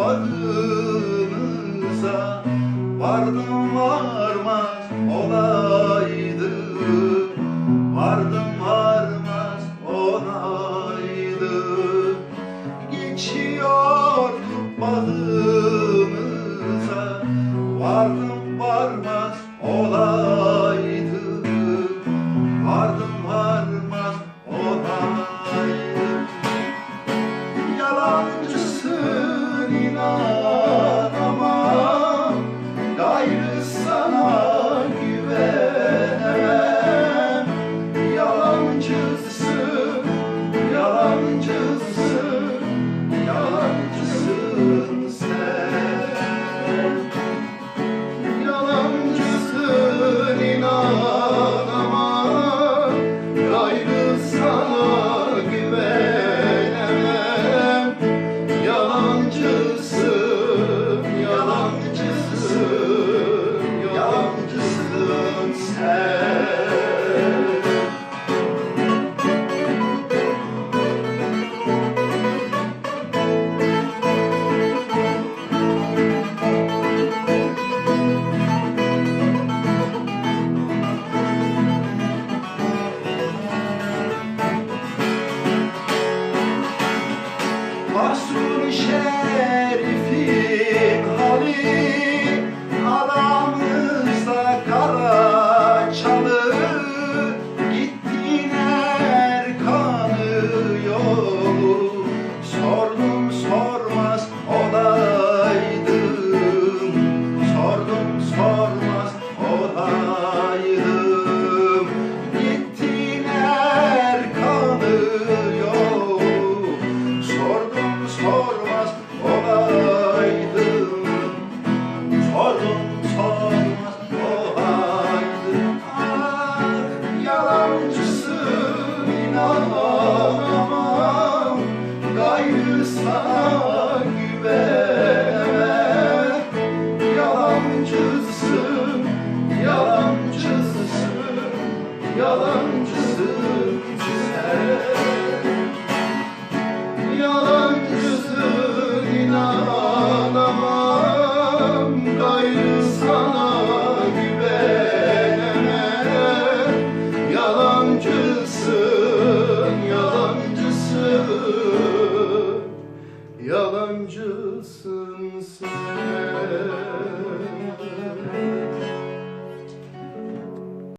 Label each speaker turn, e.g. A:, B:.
A: barınıza Vardım varmaz olaydı. Vardım varmaz olaydı. Geçiyor barınıza yalancısın içine. Yalancısın inanamam. Gayrı sana Yalancısın, yalancısın, yalancısın sen.